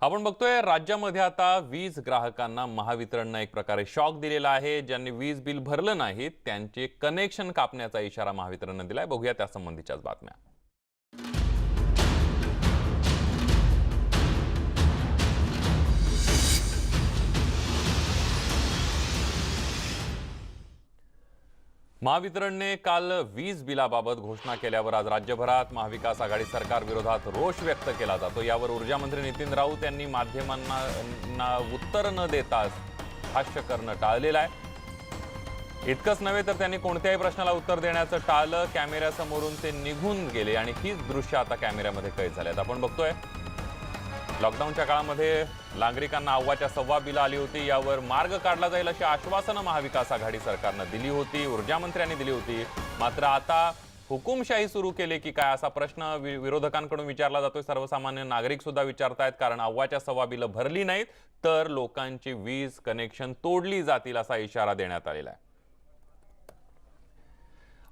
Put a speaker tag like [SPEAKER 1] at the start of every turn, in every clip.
[SPEAKER 1] आपण बघतोय राज्यामध्ये आता वीज ग्राहकांना महावितरणनं एक प्रकारे शॉक दिलेला आहे. ज्यांनी वीज बिल भरलं नाही त्यांचे कनेक्शन कापण्याचा इशारा महावितरणनं दिलाय. बघूया त्यासंबंधीच्याच बातम्या. महावितरणने काल वीज बिलाबाबत घोषणा केल्यावर आज राज्यभरात महाविकास आघाडी सरकार विरोधात रोष व्यक्त केला जातो. यावर ऊर्जा मंत्री नितीन राऊत यांनी माध्यमांना उत्तर न देता भाष्य करणं टाळलेलं आहे. इतकंच नव्हे तर त्यांनी कोणत्याही प्रश्नाला उत्तर देण्याचं टाळलं. कॅमेऱ्यासमोरून ते निघून गेले. आणि हीच दृश्य आता कॅमेऱ्यामध्ये कैद झाल्यात. आपण बघतोय लॉकडाऊनच्या काळामध्ये नागरिकांना अव्वाच्या सव्वा बिलं आली होती. यावर मार्ग काढला जाईल अशी आश्वासनं महाविकास आघाडी सरकारनं दिली होती. ऊर्जामंत्र्यांनी दिली होती. मात्र आता हुकुमशाही सुरू केली की काय असा प्रश्न वि- विरोधकांकडून विचारला जातोय. सर्वसामान्य नागरिक सुद्धा विचारतायत कारण अव्वाच्या सव्वा बिलं भरली नाहीत तर लोकांची वीज कनेक्शन तोडली जातील असा इशारा देण्यात आलेला आहे.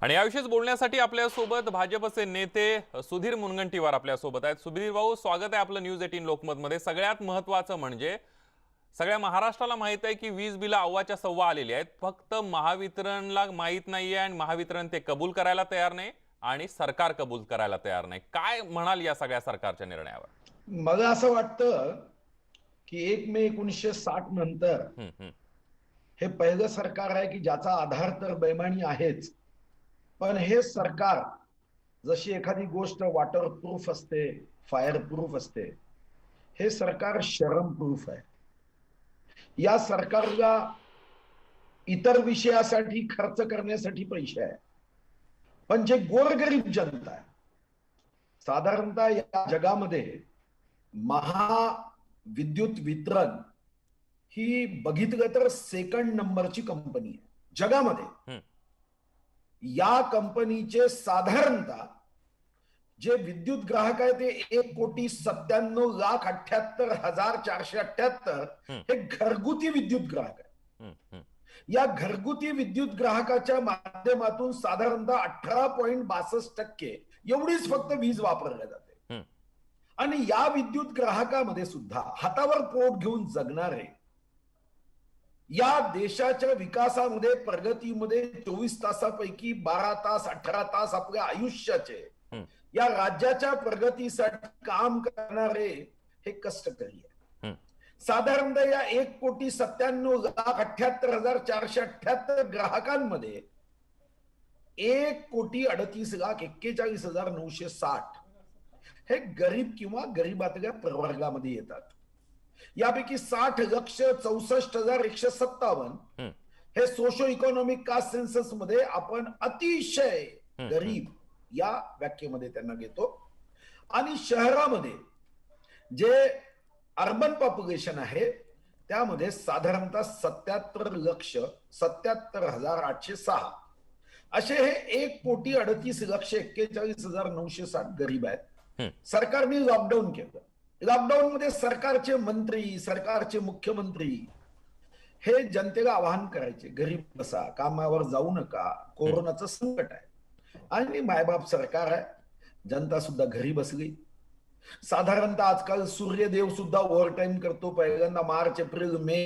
[SPEAKER 1] आणि याविषयीच बोलण्यासाठी आपल्यासोबत भाजपचे नेते सुधीर मुनगंटीवार आपल्यासोबत आहेत. सुधीर भाऊ स्वागत आहे आपलं न्यूज एटीन लोकमतमध्ये. सगळ्यात महत्वाचं म्हणजे सगळ्या महाराष्ट्राला माहीत आहे की वीज बिलं अव्वाच्या सव्वा आलेली आहेत. फक्त महावितरणला माहीत नाहीये आणि महावितरण ते कबूल करायला तयार नाही आणि सरकार कबूल करायला तयार नाही. काय म्हणाल या सगळ्या सरकारच्या निर्णयावर?
[SPEAKER 2] मला असं वाटतं की एक मे एकोणीसशे साठ नंतर हे पहिलं सरकार आहे की ज्याचा आधार तर बैमानी आहेच. पण हे सरकार जशी एखादी गोष्ट वॉटर प्रूफ असते फायर प्रूफ असते हे सरकार शरम प्रूफ आहे. या सरकारला इतर विषयासाठी खर्च करण्यासाठी पैसे आहे. पण जे गोरगरीब जनता आहे साधारणतः या जगामध्ये महाविद्युत वितरण ही बघितलं तर सेकंड नंबरची कंपनी आहे. जगामध्ये या कंपनीचे साधारणतः जे विद्युत ग्राहक आहे ते एक कोटी सत्त्याण्णव लाख अठ्याहत्तर हजार चारशे अठ्याहत्तर. हे घरगुती विद्युत ग्राहक आहे या घरगुती विद्युत ग्राहकाच्या माध्यमातून साधारणतः अठरा पॉईंट बासष्ट टक्के एवढीच फक्त वीज वापरल्या जाते. आणि या विद्युत ग्राहकामध्ये सुद्धा हातावर पोट घेऊन जगणारे या देशाच्या विकासामध्ये प्रगतीमध्ये चोवीस तासापैकी बारा तास अठरा तास आपल्या आयुष्याचे. या राज्याच्या प्रगतीसाठी काम करणारे हे कष्टकरी आहे. साधारणतः या एक कोटी सत्त्याण्णव लाख अठ्याहत्तर हजार चारशे अठ्याहत्तर ग्राहकांमध्ये एक कोटी अडतीस लाख एक्केचाळीस हजार नऊशे साठ हे गरीब किंवा गरीबातल्या प्रवर्गामध्ये येतात यापैकी साठ लक्ष चौसष्ट हजार एकशे सत्तावन्न. हे सोशो इकॉनॉमिक कास्ट सेन्ससमध्ये आपण अतिशय. गरीब या व्याख्येमध्ये त्यांना घेतो आणि शहरामध्ये जे अर्बन पॉप्युलेशन आहे त्यामध्ये साधारणतः सत्याहत्तर लक्ष सत्याहत्तर हजार आठशे सहा असे हे एक कोटी अडतीस लक्ष एक्केचाळीस हजार नऊशे साठ गरीब आहेत. सरकारने लॉकडाऊन केलं लॉकडाऊन मध्ये सरकारचे मंत्री सरकारचे मुख्यमंत्री हे जनतेला आवाहन करायचे घरी बसा कामावर जाऊ नका कोरोनाचं संकट आहे. आणि मायबाप सरकार आहे जनता सुद्धा घरी बसली. साधारणतः आजकाल सूर्यदेव सुद्धा ओव्हर टाइम करतो पहिल्यांदा मार्च एप्रिल मे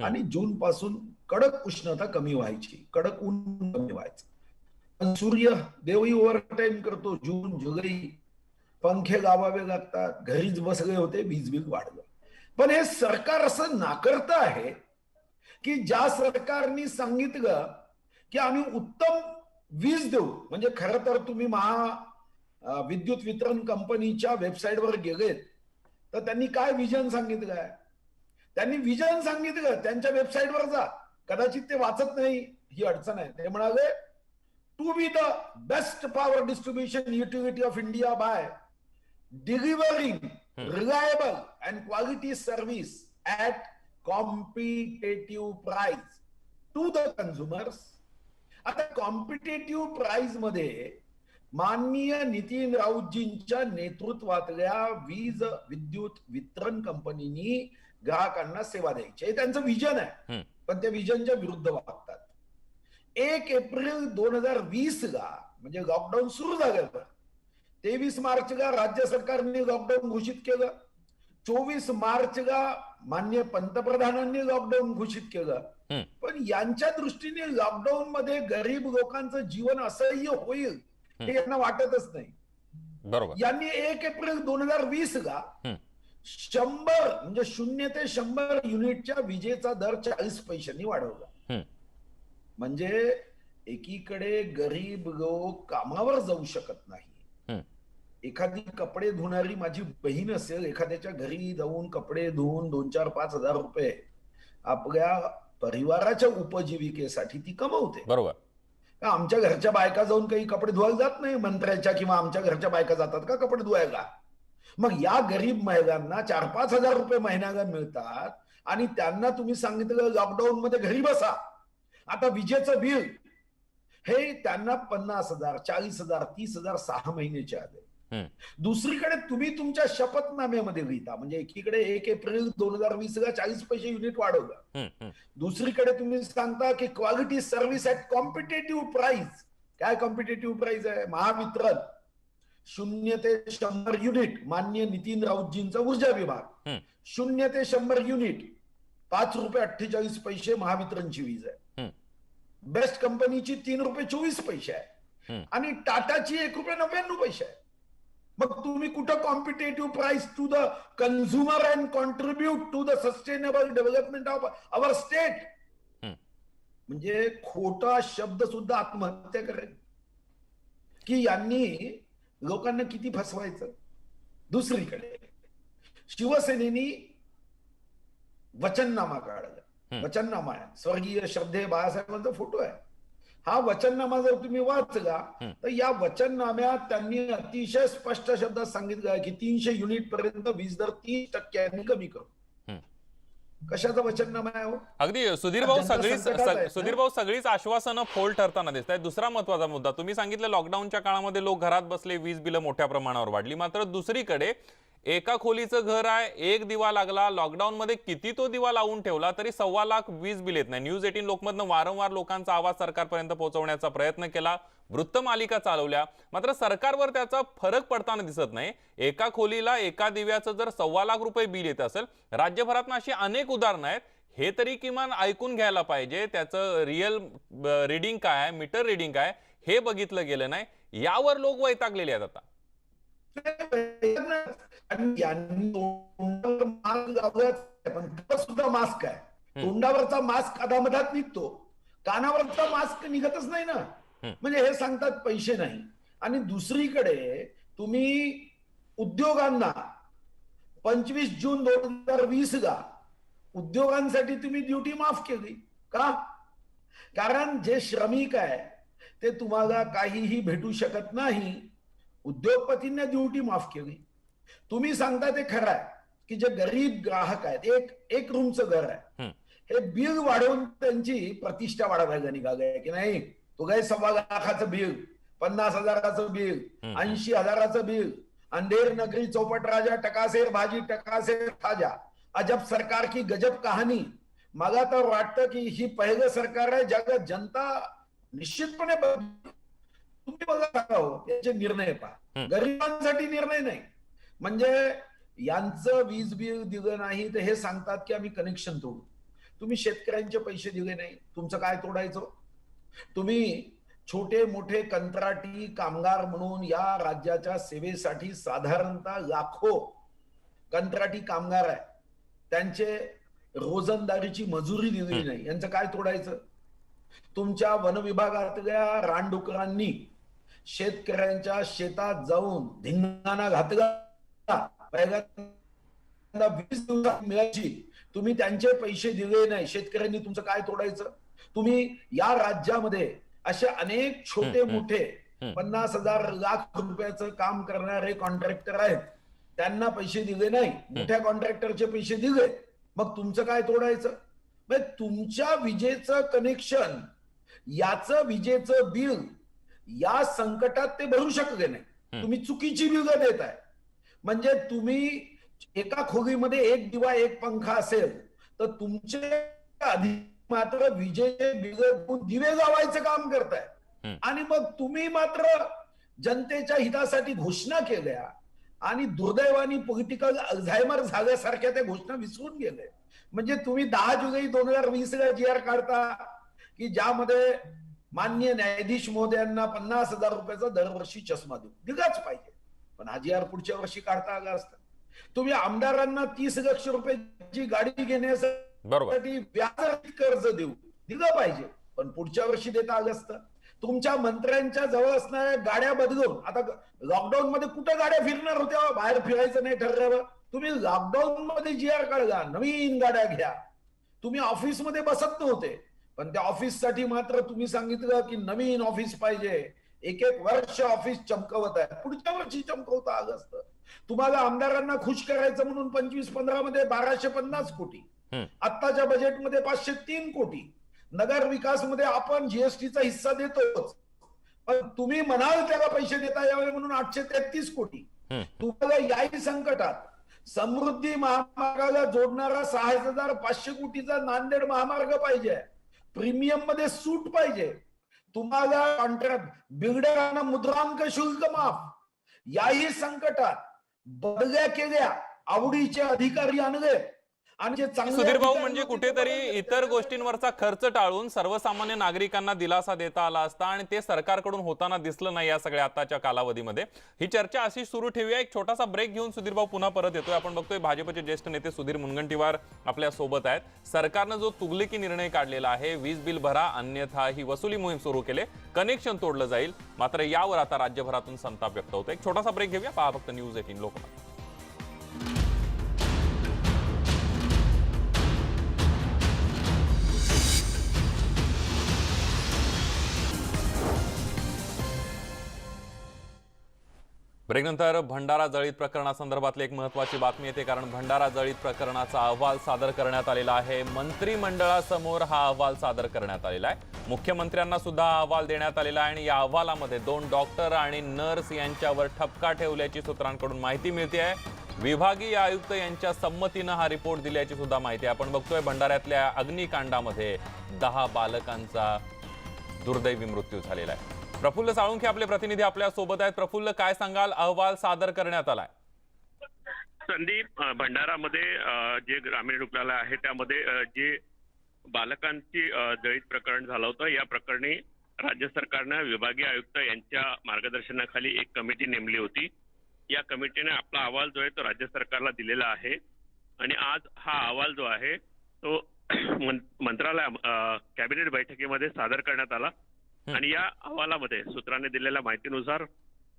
[SPEAKER 2] आणि जून पासून कडक उष्णता कमी व्हायची कडक ऊन कमी व्हायचं. पण सूर्य देवही ओव्हर टाइम करतो जून जुलै पंखे लावावे लागतात घरीच बसले होते वीज बिल वाढलं. पण हे सरकार असं नाकारत आहे की ज्या सरकारनी सांगितलं की आम्ही उत्तम वीज देऊ म्हणजे खरं तर तुम्ही महा विद्युत वितरण कंपनीच्या वेबसाईटवर गेलेत तर त्यांनी काय विजन सांगितलं आहे त्यांनी विजन सांगितलं त्यांच्या वेबसाईटवर जा. कदाचित ते वाचत नाही ही अडचण आहे. ते म्हणाले to be the best power distribution utility of India by delivering reliable and quality service at competitive price to the consumers आता कॉम्पिटेटिव्ह प्राइसमध्ये माननीय नितीन राऊतजींच्या नेतृत्वातल्या वीज विद्युत वितरण कंपनीनी ग्राहकांना सेवा द्यायची हे त्यांचं विजन आहे. पण त्या विजनच्या विरुद्ध वागतात. एक एप्रिल दोन हजार वीस ला म्हणजे लॉकडाऊन सुरू झाल्यावर तेवीस मार्चला राज्य सरकारने लॉकडाऊन घोषित केलं चोवीस मार्चला मान्य पंतप्रधानांनी लॉकडाऊन घोषित केलं. पण यांच्या दृष्टीने लॉकडाऊन मध्ये गरीब लोकांचं जीवन असह्य होईल हे यांना वाटतच नाही
[SPEAKER 1] बरोबर
[SPEAKER 2] यांनी एक एप्रिल दोन हजार वीस ला. शंभर म्हणजे शून्य ते शंभर युनिटच्या विजेचा दर चाळीस पैशांनी वाढवला. म्हणजे एकीकडे गरीब लोक कामावर जाऊ शकत नाही. एखादी कपडे धुणारी माझी बहीण असेल एखाद्याच्या घरी जाऊन कपडे धुवून दोन चार पाच हजार रुपये आपल्या परिवाराच्या उपजीविकेसाठी ती कमवते.
[SPEAKER 1] बरोबर.
[SPEAKER 2] आमच्या घरच्या बायका जाऊन काही कपडे धुवायला जात नाही मंत्र्याच्या किंवा आमच्या घरच्या बायका जातात का कपडे धुवायला? मग या गरीब महिलांना चार पाच हजार रुपये महिन्याला मिळतात आणि त्यांना तुम्ही सांगितलं लॉकडाऊन मध्ये घरी बसा. आता विजेचं बिल हे त्यांना पन्नास हजार चाळीस हजार तीस हजार सहा महिन्याचे आले. दुसरीकडे तुम्ही तुमच्या शपथनाम्यामध्ये लिहिता. म्हणजे एकीकडे एक एप्रिल दोन हजार वीस ला चाळीस पैसे युनिट वाढवलं. दुसरीकडे तुम्ही सांगता की quality service at competitive price काय कॉम्पिटेटिव्ह प्राइस आहे? महावितरण. शून्य ते शंभर युनिट मान्य नितीन राऊतजींचा ऊर्जा विभाग. शून्य ते शंभर युनिट पाच रुपये अठ्ठेचाळीस पैसे महावितरणची वीज आहे. बेस्ट कंपनीची तीन रुपये चोवीस पैसे आहे. आणि टाटाची एक रुपये नव्याण्णव पैसे आहे. मग तुम्ही कुठं competitive price to the consumer and contribute to the sustainable development of our state. म्हणजे खोटा शब्द सुद्धा आत्महत्या करेल. की यांनी लोकांना किती फसवायचं? दुसरीकडे शिवसेनेनी वचननामा काढला. वचननामा आहे. स्वर्गीय श्रद्धे बाळासाहेबांचा फोटो आहे. हा वचननामा जर तुम्ही वाचला. तर या वचननाम्यात त्यांनी अतिशय स्पष्ट शब्दात सांगितलं आहे की तीनशे युनिट पर्यंत वीज दर तीस टक्क्यांनी कमी करू. कशाचा वचननामा आहे हो?
[SPEAKER 1] अगदी सुधीर भाऊ सगळीच
[SPEAKER 2] आहे,
[SPEAKER 1] सुधीर भाऊ सगळीच आश्वासनं फोल ठरताना दिसत आहेत दुसरा महत्त्वाचा मुद्दा तुम्ही सांगितलं लॉकडाऊनच्या काळामध्ये लोक घरात बसले वीज बिलं मोठ्या प्रमाणावर वाढली मात्र दुसरीकडे एका खोलीचं घर आहे एक दिवा लागला लॉकडाऊन मध्ये किती तो दिवा लावून ठेवला तरी सव्वा लाख वीज बिल येत नाही. न्यूज एटीन लोकमतनं वारंवार लोकांचा आवाज सरकारपर्यंत पोहोचवण्याचा प्रयत्न केला. वृत्तमालिका चालवल्या. मात्र सरकारवर त्याचा फरक पडताना दिसत नाही. एका खोलीला एका दिव्याचं जर सव्वा लाख रुपये बिल येत असेल राज्यभरातनं अशी अनेक उदाहरणं आहेत. हे तरी किमान ऐकून घ्यायला पाहिजे. त्याचं रिअल रिडिंग काय आहे मीटर रिडिंग काय हे बघितलं गेलं नाही. यावर लोक वैतागलेले आहेत आता.
[SPEAKER 2] यांनी तोंडावर मास्क पण सुद्धा मास्क आहे. तोंडावरचा मास्क अधामधात निघतो. कानावरचा मास्क निघतच नाही ना. म्हणजे हे सांगतात पैसे नाही. आणि दुसरीकडे तुम्ही उद्योगांना पंचवीस जून दोन हजार वीस ला उद्योगांसाठी तुम्ही ड्युटी माफ केली. का? कारण जे श्रमिक आहे ते तुम्हाला काहीही भेटू शकत नाही. उद्योगपतींना ड्युटी माफ केली. तुम्ही सांगता ते खरं आहे की जे गरीब ग्राहक आहेत एक एक रूमचं घर आहे. हे बिल वाढवून त्यांची प्रतिष्ठा वाढवायला निघालंय की नाही तो काय सव्वा लाखाचं बिल पन्नास हजाराचं बिल. ऐंशी हजाराचं बिल अंधेर नगरी चौपट राजा टकासेर भाजी टकासेर खाजा अजब सरकार की गजब कहाणी मला तर वाटतं की ही पहिलं सरकार आहे ज्याला जनता निश्चितपणे तुम्ही बघा सांगा हो, याचे निर्णय पहा. गरिबांसाठी निर्णय नाही म्हणजे यांचं वीज बिल दिलं नाही तर हे सांगतात की आम्ही कनेक्शन तोडू. तुम्ही शेतकऱ्यांचे पैसे दिले नाही तुमचं काय तोडायचं? तुम्ही छोटे मोठे कंत्राटी कामगार म्हणून या राज्याच्या सेवेसाठी साधारणतः लाखो कंत्राटी कामगार आहे. त्यांचे रोजंदारीची मजुरी दिलेली नाही. यांचं काय तोडायचं? तुमच्या वन विभागातल्या रानडुकरांनी शेतकऱ्यांच्या शेतात जाऊन धिंगाणा घातला. पहिल्यांदा वीस दिवसात मिळायची. तुम्ही त्यांचे पैसे दिले नाही. शेतकऱ्यांनी तुमचं काय तोडायचं? तुम्ही या राज्यामध्ये असे अनेक छोटे. मोठे. पन्नास हजार लाख रुपयाचं काम करणारे कॉन्ट्रॅक्टर आहेत. त्यांना पैसे दिले नाही. मोठ्या कॉन्ट्रॅक्टरचे पैसे दिले. मग तुमचं काय तोडायचं? तुमच्या विजेचं कनेक्शन याचं विजेचं बिल या संकटात ते भरू शकले नाही. तुम्ही चुकीची बिल देत आहे म्हणजे तुम्ही एका खोलीमध्ये एक दिवा एक पंखा असेल तर तुमचे अधिक मात्र विजेचे दिवे लावायचं काम करताय. आणि मग तुम्ही मात्र जनतेच्या हितासाठी घोषणा केल्या आणि दुर्दैवानी पॉलिटिकल अल्झायमर झाल्यासारख्या त्या घोषणा विसरून गेले. म्हणजे तुम्ही दहा जुलै दोन हजार वीस ला जी आर काढता की ज्यामध्ये मान्य न्यायाधीश महोदयांना पन्नास हजार रुपयाचा दरवर्षी चष्मा देऊ दिलाच पाहिजे. पण हा जी आर पुढच्या वर्षी काढता आला असता. तुम्ही आमदारांना तीस लक्ष रुपयाची गाडी घेण्यासाठी व्याज कर्ज देऊ दिलं पाहिजे. पण पुढच्या वर्षी देता आलं असतं. तुमच्या मंत्र्यांच्या जवळ असणाऱ्या गाड्या बदलून आता लॉकडाऊन मध्ये कुठं गाड्या फिरणार होत्या? बाहेर फिरायचं नाही ठरल्यावर. तुम्ही लॉकडाऊन मध्ये जी आर काढला नवीन गाड्या घ्या. तुम्ही ऑफिसमध्ये बसत नव्हते. पण त्या ऑफिससाठी मात्र तुम्ही सांगितलं की नवीन ऑफिस पाहिजे. एक एक वर्ष ऑफिस चमकवत आहे. पुढच्या वर्षी चमकवता आलं असतं. तुम्हाला आमदारांना खुश करायचं म्हणून पंचवीस पंधरा मध्ये बाराशे पन्नास कोटी. आत्ताच्या बजेटमध्ये पाचशे तीन कोटी. नगर विकासमध्ये आपण जीएसटीचा हिस्सा देतोच. पण तुम्ही म्हणाल त्याला पैसे देता यावे म्हणून आठशे तेहतीस कोटी. तुम्हाला याही संकटात समृद्धी महामार्गाला जोडणारा सहा हजार पाचशे कोटीचा नांदेड महामार्ग पाहिजे. प्रीमियममध्ये सूट पाहिजे. तुम्हाला कॉन्ट्रॅक्ट बिल्डरांना मुद्रांक शुल्क माफ. याही संकटात बदल्या केल्या आवडीचे अधिकारी आणले. आणि जे
[SPEAKER 1] सुधीर भाऊ म्हणजे कुठेतरी. इतर गोष्टींवरचा खर्च टाळून सर्वसामान्य नागरिकांना दिलासा देता आला असता आणि ते सरकारकडून होताना दिसलं नाही या सगळ्या आताच्या कालावधीमध्ये. ही चर्चा अशी सुरू ठेवूया. एक छोटासा ब्रेक घेऊन सुधीर भाऊ पुन्हा परत येतोय. आपण बघतोय भाजपचे ज्येष्ठ नेते सुधीर मुनगंटीवार आपल्यासोबत आहेत. सरकारनं जो तुगलिकी निर्णय काढलेला आहे वीज बिल भरा अन्यथा ही वसुली मोहीम सुरू केले कनेक्शन तोडलं जाईल. मात्र यावर आता राज्यभरातून संताप व्यक्त होतो एक छोटासा ब्रेक घेऊया. पहा फक्त न्यूज एटीन लोकमत. ब्रेकनंतर भंडारा जळीत प्रकरणासंदर्भातली एक महत्वाची बातमी येते कारण भंडारा जळीत प्रकरणाचा अहवाल सादर करण्यात आलेला आहे. मंत्रिमंडळासमोर हा अहवाल सादर करण्यात आलेला आहे. मुख्यमंत्र्यांना सुद्धा अहवाल देण्यात आलेला आहे आणि या अहवालामध्ये दोन डॉक्टर आणि नर्स यांच्यावर ठपका ठेवल्याची सूत्रांकडून माहिती मिळते आहे. विभागीय आयुक्त यांच्या संमतीनं हा रिपोर्ट दिल्याची सुद्धा माहिती आहे. आपण बघतोय भंडाऱ्यातल्या अग्निकांडामध्ये दहा बालकांचा दुर्दैवी मृत्यू झालेला आहे. प्रफुल्ल साळुंखे आपले प्रतिनिधी आपल्यासोबत आहेत. प्रफुल्ल काय सांगाल? अहवाल सादर करण्यात आलाय.
[SPEAKER 3] संदीप भंडारामध्ये जे ग्रामीण रुग्णालय आहे त्यामध्ये जे बालकांची जळीत प्रकरण झालं होतं या प्रकरणी राज्य सरकारनं विभागीय आयुक्त यांच्या मार्गदर्शनाखाली एक कमिटी नेमली होती. या कमिटीने आपला अहवाल जो आहे तो राज्य सरकारला दिलेला आहे. आणि आज हा अहवाल जो आहे तो मंत्रालय कॅबिनेट बैठकीमध्ये सादर करण्यात आला. आणि या अहवालामध्ये सूत्रांनी दिलेल्या माहितीनुसार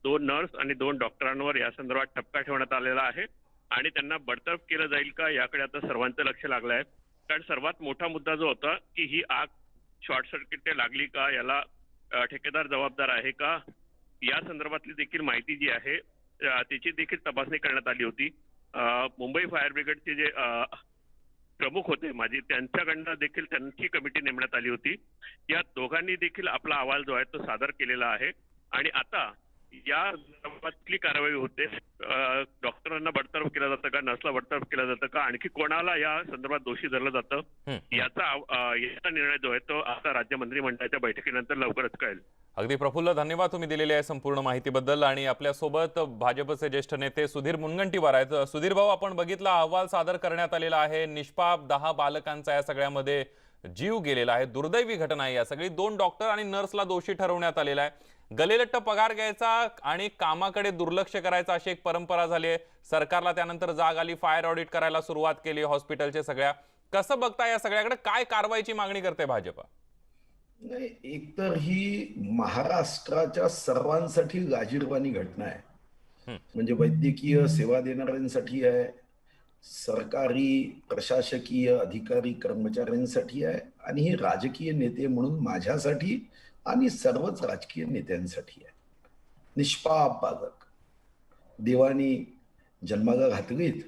[SPEAKER 3] दोन नर्स आणि दोन डॉक्टरांवर या संदर्भात टप्पा ठेवण्यात आलेला आहे. आणि त्यांना बडतर्फ केलं जाईल का याकडे आता सर्वांचं लक्ष लागलं आहे. कारण सर्वात मोठा मुद्दा जो होता की ही आग शॉर्ट सर्किट लागली का याला ठेकेदार जबाबदार आहे का या संदर्भातली देखील माहिती जी आहे त्याची देखील तपासणी करण्यात आली होती. मुंबई फायर ब्रिगेडचे जे प्रमुख होते. माझे त्यांच्याकडनं देखील त्यांची कमिटी नेमण्यात आली होती. या दोघांनी देखील आपला अहवाल जो आहे तो सादर केलेला आहे. आणि आता या संदर्भातली कारवाई होते. डॉक्टरांना बडतर्फ केलं जातं का नर्सला बडतर्फ केलं जातं का आणखी कोणाला या संदर्भात दोषी धरलं जातं. याचा याचा निर्णय जो आहे तो आता राज्य मंत्रिमंडळाच्या बैठकीनंतर लवकरच कळेल.
[SPEAKER 1] अगदी प्रफुल्ल धन्यवाद तुम्ही दिलेली आहे संपूर्ण माहितीबद्दल आणि आपल्यासोबत भाजपचे ज्येष्ठ नेते सुधीर मुनगंटीवार आहेत. सुधीर भाऊ आपण बघितला अहवाल सादर करण्यात आलेला आहे. निष्पाप दहा बालकांचा या सगळ्यामध्ये जीव गेलेला आहे. दुर्दैवी घटना आहे या सगळी. दोन डॉक्टर आणि नर्सला दोषी ठरवण्यात आलेला आहे. गलेलट्ट पगार घ्यायचा आणि कामाकडे दुर्लक्ष करायचा अशी एक परंपरा झाली आहे. सरकारला त्यानंतर जाग आली फायर ऑडिट करायला सुरुवात केली हॉस्पिटलचे सगळ्या. कसं बघता या सगळ्याकडे? काय कारवाईची मागणी करते भाजप?
[SPEAKER 2] नाही एकतर ही महाराष्ट्राच्या सर्वांसाठी लाजीरवाणी घटना आहे. म्हणजे वैद्यकीय सेवा देणाऱ्यांसाठी आहे सरकारी प्रशासकीय अधिकारी कर्मचाऱ्यांसाठी आहे आणि हे राजकीय नेते म्हणून माझ्यासाठी आणि सर्वच राजकीय नेत्यांसाठी आहे. निष्पाप बालक देवानी जन्माला घातलीत.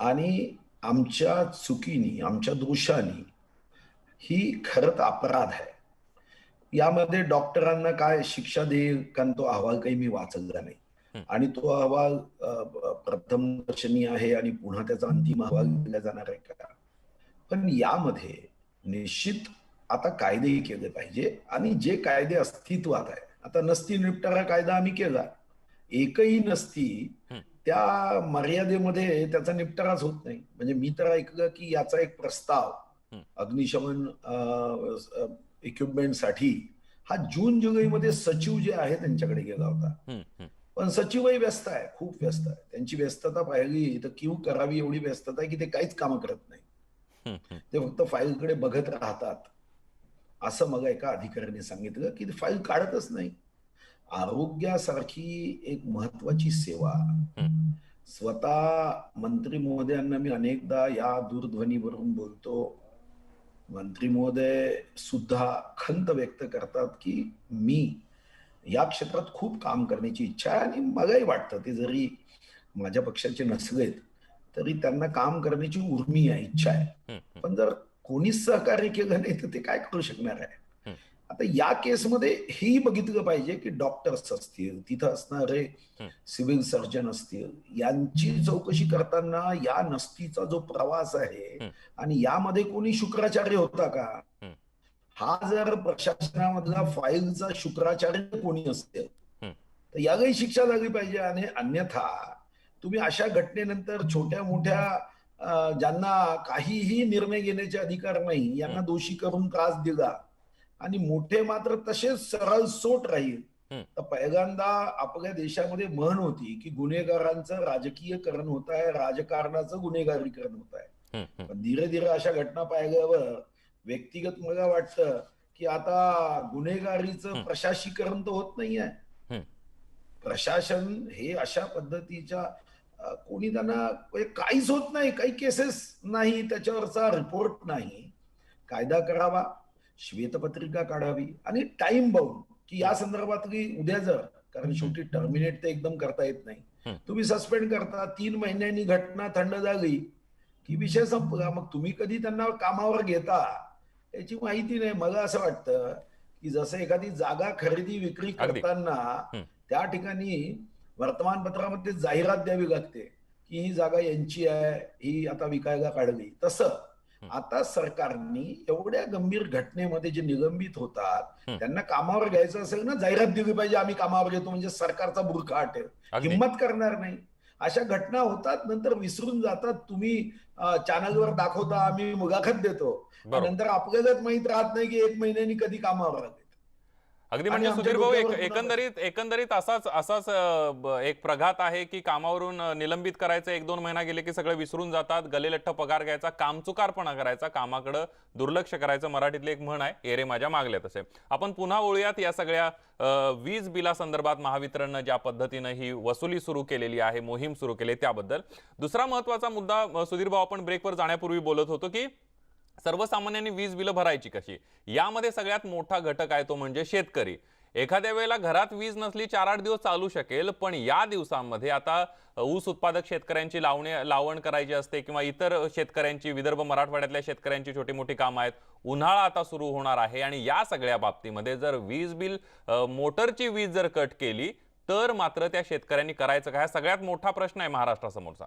[SPEAKER 2] आणि आमच्या चुकीनी आमच्या दोषानी ही खरंच अपराध आहे. यामध्ये डॉक्टरांना काय शिक्षा देईल कारण तो अहवाल काही मी वाचला नाही. आणि तो अहवाल प्रथम दर्शनी आहे आणि पुन्हा त्याचा अंतिम अहवाल दिला जाणार आहे का? पण यामध्ये निश्चित आता कायदेही केले पाहिजे आणि जे कायदे अस्तित्वात आहे आता नसती निपटारा कायदा आम्ही केला एकही नसती. त्या मर्यादेमध्ये त्याचा निपटाराच होत नाही म्हणजे मी तर ऐकलं की याचा एक प्रस्ताव. अग्निशमन इक्विपमेंटसाठी हा जून जुलैमध्ये सचिव जे आहे त्यांच्याकडे गेला होता. पण सचिवही व्यस्त आहे खूप व्यस्त आहे त्यांची व्यस्तता पाहिली तर क्यू करावी एवढी व्यस्तता आहे की ते काहीच कामं करत नाही. ते फक्त फाईलकडे बघत राहतात असं मग एका अधिकाऱ्याने सांगितलं की फाईल काढतच नाही आरोग्यासारखी एक महत्वाची सेवा. स्वतः मंत्री महोदयांना मी अनेकदा या दूरध्वनीवरून बोलतो मंत्री महोदय सुद्धा खंत व्यक्त करतात की मी या क्षेत्रात खूप काम करण्याची इच्छा आहे आणि मलाही वाटतं ते जरी माझ्या पक्षाचे नसलेत तरी त्यांना काम करण्याची उर्मी आहे इच्छा आहे. पण जर कोणीच सहकार्य केलं नाही तर ते काय करू शकणार आहे. आता या केसमध्ये हेही बघितलं पाहिजे की डॉक्टर्स असतील तिथं असणारे. सिव्हिल सर्जन असतील यांची चौकशी करताना या नस्तीचा जो प्रवास आहे. आणि यामध्ये कोणी शुक्राचार्य होता का
[SPEAKER 1] हं.
[SPEAKER 2] जर प्रशासनामधला फाईलचा शुक्राचार्य कोणी असेल. तर यालाही शिक्षा झाली पाहिजे आणि अन्यथा तुम्ही अशा घटनेनंतर छोट्या मोठ्या ज्यांना काहीही निर्णय घेण्याचे अधिकार नाही यांना दोषी करून त्रास दिला आणि मोठे मात्र तसेच सरळ सोट राहील. तर पहिल्यांदा आपल्या देशामध्ये म्हण होती की गुन्हेगारांचं राजकीयकरण होत आहे राजकारणाचं गुन्हेगारीकरण होत आहे. पण धीरे धीरे अशा घटना पाहिल्यावर व्यक्तिगत मला वाटतं की आता गुन्हेगारीचं. प्रशासीकरण तर होत नाहीये
[SPEAKER 1] हं.
[SPEAKER 2] प्रशासन हे अशा पद्धतीच्या कोणी त्यांना म्हणजे काहीच होत नाही काही केसेस नाही त्याच्यावरचा रिपोर्ट नाही कायदा करावा श्वेतपत्रिका काढावी आणि टाइम बाउंड की या संदर्भातली उद्या जर कारण शेवटी टर्मिनेट ते एकदम करता येत नाही. तुम्ही सस्पेंड करता तीन महिन्यांनी घटना थंड झाली की विषय संपला मग तुम्ही कधी त्यांना कामावर घेता याची माहिती नाही मला असं वाटतं की जसं एखादी जागा खरेदी विक्री. करताना. त्या ठिकाणी वर्तमानपत्रामध्ये जाहिरात द्यावी लागते की ही जागा यांची आहे ही आता विकायला काढली. तसं. आता सरकारने एवढ्या गंभीर घटनेमध्ये जे निलंबित होतात. त्यांना कामावर घ्यायचं असेल ना जाहिरात दिली पाहिजे आम्ही कामावर घेतो म्हणजे सरकारचा बुरखा हटेल हिंमत करणार नाही. अशा घटना होतात नंतर विसरून जातात तुम्ही चॅनलवर दाखवता आम्ही मुलाखत देतो. नंतर आपल्यालाच माहीत राहत नाही की एक महिन्यानी कधी कामावर
[SPEAKER 1] अगदी म्हणजे सुधीर भाऊ एक एकंदरीत एकंदरीत असाच असाच एक प्रघात आहे की कामावरून निलंबित करायचं एक दोन महिना गेले की सगळं विसरून जातात गलेलठ्ठ पगार घ्यायचा कामचुकारपणा करायचा कामाकडं दुर्लक्ष करायचं मराठीतली एक म्हण आहे एरे माझ्या मागल्या तसे. आपण पुन्हा वळूयात या सगळ्या वीज बिलासंदर्भात महावितरणनं ज्या पद्धतीनं ही वसुली सुरू केलेली आहे मोहीम सुरू केली त्याबद्दल. दुसरा महत्त्वाचा मुद्दा सुधीर भाऊ आपण ब्रेकवर जाण्यापूर्वी बोलत होतो की सर्वसामान्यांनी वीज बिलं भरायची कशी? यामध्ये सगळ्यात मोठा घटक आहे तो म्हणजे शेतकरी. एखाद्या वेळेला घरात वीज नसली चार आठ दिवस चालू शकेल पण या दिवसांमध्ये आता ऊस उत्पादक शेतकऱ्यांची लावणे लावण करायची असते किंवा इतर शेतकऱ्यांची विदर्भ मराठवाड्यातल्या शेतकऱ्यांची छोटी मोठी कामं आहेत उन्हाळा आता सुरू होणार आहे आणि या सगळ्या बाबतीमध्ये जर वीज बिल मोटरची वीज जर कट केली तर मात्र त्या शेतकऱ्यांनी करायचं काय? सगळ्यात मोठा प्रश्न आहे महाराष्ट्रासमोरचा.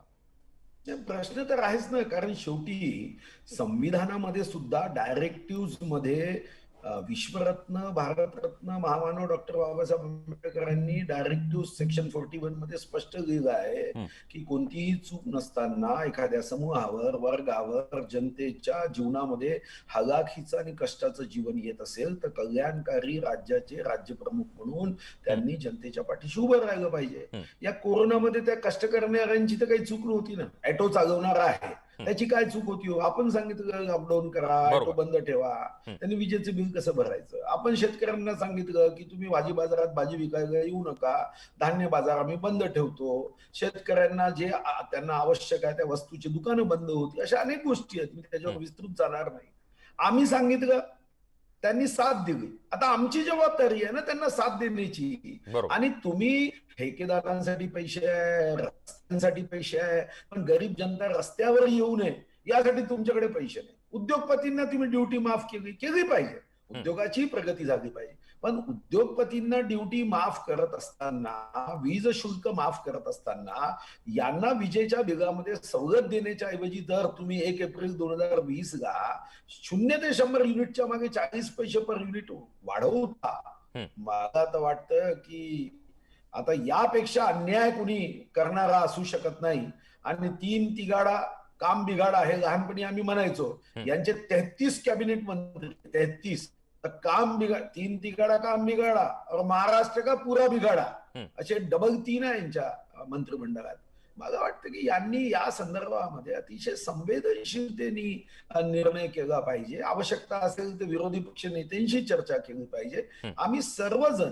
[SPEAKER 2] म्हणजे प्रश्न तर आहेच ना कारण शेवटी संविधानामध्ये सुद्धा डायरेक्टिव्हमध्ये विश्वरत्न भारतरत्न महामानव डॉक्टर बाबासाहेब आंबेडकरांनी डायरेक्टिव्ह सेक्शन फोर्टी वनमध्ये स्पष्ट लिहिलं आहे. की कोणतीही चूक नसताना एखाद्या समूहावर वर्गावर जनतेच्या जीवनामध्ये हलाखीचं आणि कष्टाचं जीवन येत असेल तर कल्याणकारी राज्याचे राज्यप्रमुख म्हणून त्यांनी जनतेच्या पाठीशी उभं राहिलं पाहिजे. या कोरोनामध्ये त्या कष्ट करणाऱ्यांची तर काही चूक नव्हती ना ऑटो चालवणारा आहे त्याची काय चूक होती हो? आपण सांगितलं लॉकडाऊन करा. बंद ठेवा. त्यांनी विजेचं बिल कसं भरायचं? आपण शेतकऱ्यांना सांगितलं की तुम्ही भाजी बाजारात भाजी विकायला येऊ नका. धान्य बाजार आम्ही बंद ठेवतो. शेतकऱ्यांना जे त्यांना आवश्यक आहे त्या वस्तूची दुकानं बंद होती अशा अनेक गोष्टी आहेत. मी त्याच्यावर. विस्तृत जाणार नाही. आम्ही सांगितलं त्यांनी साथ दिली. आता आमची जबाबदारी आहे ना त्यांना साथ देण्याची. आणि तुम्ही ठेकेदारांसाठी पैसे आहे रस्त्यांसाठी पैसे आहे पण गरीब जनता रस्त्यावर येऊ नये यासाठी तुमच्याकडे पैसे नाही. उद्योगपतींना तुम्ही ड्युटी माफ केली केली पाहिजे. उद्योगाची प्रगती झाली पाहिजे. पण उद्योगपतींना ड्युटी माफ करत असताना वीज शुल्क माफ करत असताना यांना विजेच्या बिलामध्ये सवलत देण्याच्या ऐवजी जर तुम्ही एक एप्रिल दोन हजार वीस ला शून्य ते शंभर युनिटच्या मागे चाळीस पैसे पर युनिट वाढवता. मला तर वाटतं की आता यापेक्षा अन्याय कुणी करणारा असू शकत नाही आणि तीन तिगाडा काम बिघाडा हे लहानपणी आम्ही म्हणायचो. यांचे तेहतीस कॅबिनेट मंत्री तेहतीस काम बिघाड तीन तिगाडा काम बिघाडा. और महाराष्ट्र का पुरा बिघाडा. असे डबल तीन आहे यांच्या मंत्रिमंडळात. मला वाटतं की यांनी या संदर्भामध्ये अतिशय संवेदनशीलतेने निर्णय केला पाहिजे. आवश्यकता असेल तर विरोधी पक्ष नेत्यांशी चर्चा केली पाहिजे. आम्ही सर्वजण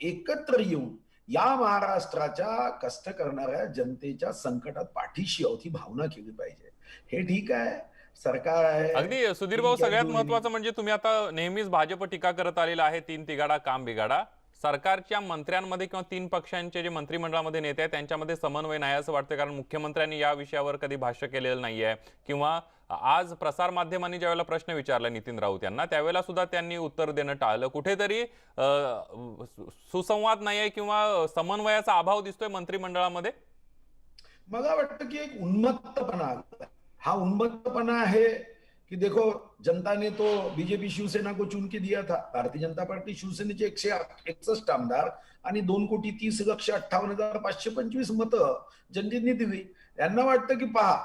[SPEAKER 2] एकत्र येऊन या महाराष्ट्राच्या कष्ट करणाऱ्या जनतेच्या संकटात पाठीशी आहोत ही भावना केली पाहिजे. हे ठीक आहे. सरकार आहे
[SPEAKER 1] अगदी सुधीर भाऊ
[SPEAKER 2] आहे,
[SPEAKER 1] सगळ्यात. महत्वाचं म्हणजे तुम्ही आता नेहमीच भाजप टीका करत आलेला आहे तीन तिगाडा काम बिगाडा सरकारच्या मंत्र्यांमध्ये किंवा तीन पक्षांचे जे मंत्रिमंडळामध्ये नेते आहेत त्यांच्यामध्ये समन्वय नाही असं वाटतं कारण मुख्यमंत्र्यांनी या विषयावर कधी भाष्य केलेलं नाहीये किंवा आज प्रसार माध्यमांनी ज्यावेळेला प्रश्न विचारला नितीन राऊत यांना त्यावेळेला सुद्धा त्यांनी उत्तर देणं टाळलं कुठेतरी सुसंवाद नाहीये किंवा समन्वयाचा अभाव दिसतोय मंत्रिमंडळामध्ये
[SPEAKER 2] मला वाटतं की एक उन्मत्तपणा आला. हा उन्मत्तपणा आहे कि देखो जनता ने तो बीजेपी शिवसेना को चुन के दिया था. भारतीय जनता पार्टी शिवसेनेचे एकशे एकसष्ट आमदार आणि दोन कोटी तीस लक्ष अठ्ठावन्न हजार पाचशे पंचवीस मतं जनतेने दिली. यांना वाटतं की पहा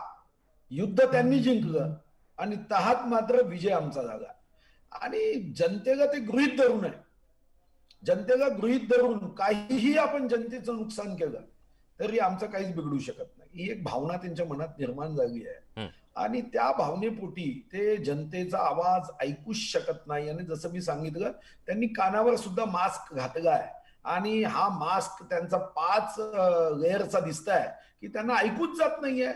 [SPEAKER 2] युद्ध त्यांनी जिंकलं आणि तहात मात्र विजय आमचा झाला. आणि जनतेला ते गृहित धरून आहे. जनतेला गृहित धरून काहीही आपण जनतेचं नुकसान केलं तरी आमचं काहीच बिघडू शकत नाही. ही एक भावना त्यांच्या मनात निर्माण झाली आहे. आणि त्या भावनेपोटी ते जनतेचा आवाज ऐकूच शकत नाही. आणि जसं मी सांगितलं त्यांनी कानावर सुद्धा मास्क घातलाय. आणि हा मास्क त्यांचा पाच लेअरचा दिसताय की त्यांना ऐकूच जात नाहीये.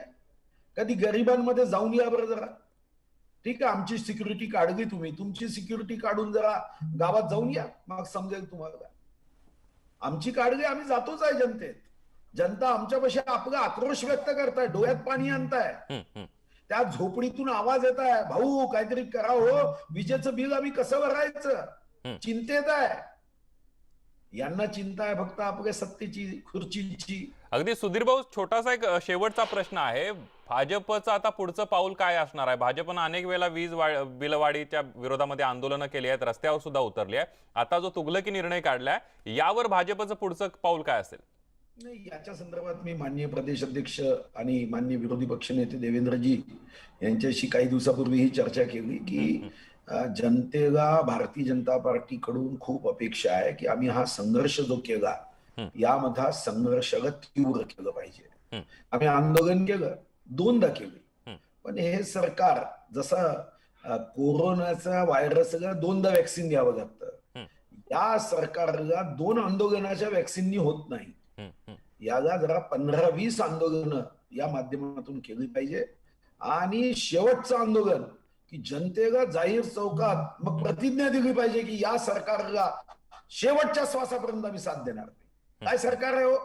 [SPEAKER 2] कधी गरिबांमध्ये जाऊन या बरं जरा. ठीक आहे आमची सिक्युरिटी काढली तुम्ही. तुमची सिक्युरिटी काढून जरा गावात जाऊन या. मग समजेल तुम्हाला. आमची काढली आम्ही जातोच आहे जनतेत. जनता आमच्यापाशी आपला आक्रोश व्यक्त करताय. डोळ्यात पाणी आणताय. त्या झोपडीतून आवाज येत आहे. भाऊ काहीतरी करा हो. विजेचं बिल आम्ही कसं भरायचं. चिंतेत आहे. यांना चिंता आहे फक्त आपल्या सत्तेची खुर्चीची.
[SPEAKER 1] अगदी सुधीर भाऊ छोटासा एक शेवटचा प्रश्न आहे. भाजपचं आता पुढचं पाऊल काय असणार आहे? भाजपनं अनेक वेळेला वीज बिलवाढीच्या विरोधामध्ये आंदोलनं केली आहेत. रस्त्यावर सुद्धा उतरली आहे आता जो तुगलकी निर्णय काढलाय यावर भाजपचं पुढचं पाऊल काय असेल?
[SPEAKER 2] नाही याच्या संदर्भात मी माननीय प्रदेश अध्यक्ष आणि माननीय विरोधी पक्षनेते देवेंद्रजी यांच्याशी काही दिवसापूर्वी ही चर्चा केली की जनतेला भारतीय जनता पार्टीकडून खूप अपेक्षा आहे की आम्ही हा संघर्ष जो केला
[SPEAKER 1] हम्म.
[SPEAKER 2] यामधला संघर्षाला तीव्र केलं पाहिजे. आम्ही आंदोलन केलं दोनदा केले. पण हे सरकार जसा कोरोनाचा व्हायरसला दोनदा वॅक्सिन द्यावं लागतं. या सरकारला दोन आंदोलनाच्या वॅक्सिननी होत नाही. याला जरा पंधरा वीस आंदोलनं या माध्यमातून केली पाहिजे. आणि शेवटचं आंदोलन की जनतेला जाहीर चौकात मग प्रतिज्ञा दिली पाहिजे की या सरकारला शेवटच्या श्वासापर्यंत आम्ही साथ देणार नाही. काय सरकार आहे हो?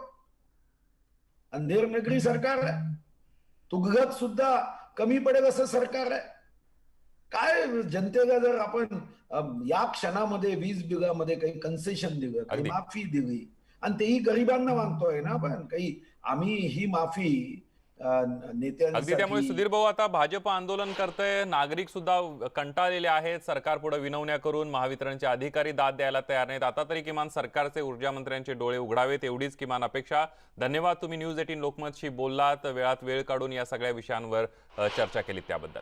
[SPEAKER 2] अंधेर नगरी सरकार आहे. तुगलक सुद्धा कमी पडेल असं सरकार आहे. काय जनतेला जर आपण या क्षणामध्ये वीज बिलामध्ये काही कन्सेशन दिलं काही. माफी दिली आणि तेही गरिबांना मागतोय ना पण काही आम्ही ही माफी
[SPEAKER 1] अगदी त्यामुळे सुधीर भाऊ आता भाजप आंदोलन करतंय. नागरिक सुद्धा कंटाळलेले आहेत. सरकार पुढे विनवण्या करून महावितरणचे अधिकारी दाद द्यायला तयार नाहीत. आता तरी किमान सरकारचे ऊर्जा मंत्र्यांचे डोळे उघडावेत एवढीच किमान अपेक्षा. धन्यवाद तुम्ही न्यूज एटीन लोकमतशी बोललात. वेळात वेळ काढून या सगळ्या विषयांवर चर्चा केली त्याबद्दल.